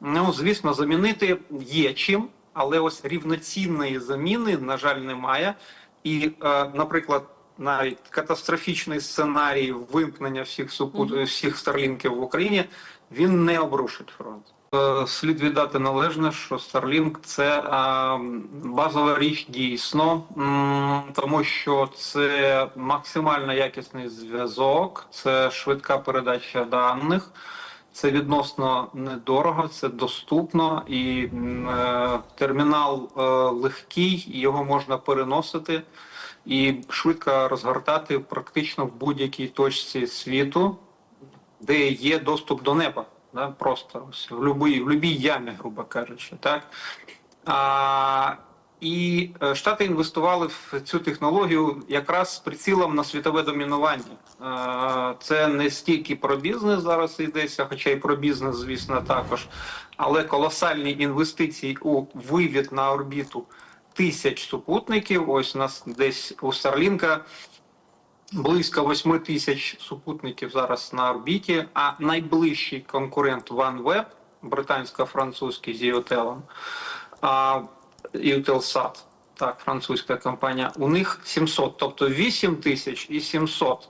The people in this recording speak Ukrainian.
Ну, звісно, замінити є чим, але ось рівноцінної заміни, на жаль, немає. І, е, наприклад, навіть катастрофічний сценарій вимкнення всіх супут... всіх старлінків в Україні він не обрушить фронт. Е, Слід віддати належне, що Starlink – це е, базова річ дійсно, м, тому що це максимально якісний зв'язок, це швидка передача даних, це відносно недорого, це доступно і е, термінал е, легкий, його можна переносити і швидко розгортати практично в будь-якій точці світу, де є доступ до неба. Да, просто ось, в любій, в ямі, грубо кажучи, так. А, і е, Штати інвестували в цю технологію якраз з прицілом на світове домінування. Е, Це не стільки про бізнес зараз йдеться, хоча й про бізнес, звісно, також, але колосальні інвестиції у вивід на орбіту тисяч супутників. Ось у нас десь у Старлінка близько 8 тисяч супутників зараз на орбіті, а найближчий конкурент OneWeb, британсько-французький з EOTEL, а, EOTELSAT, так, французька компанія, у них 700, тобто 8 тисяч і 700.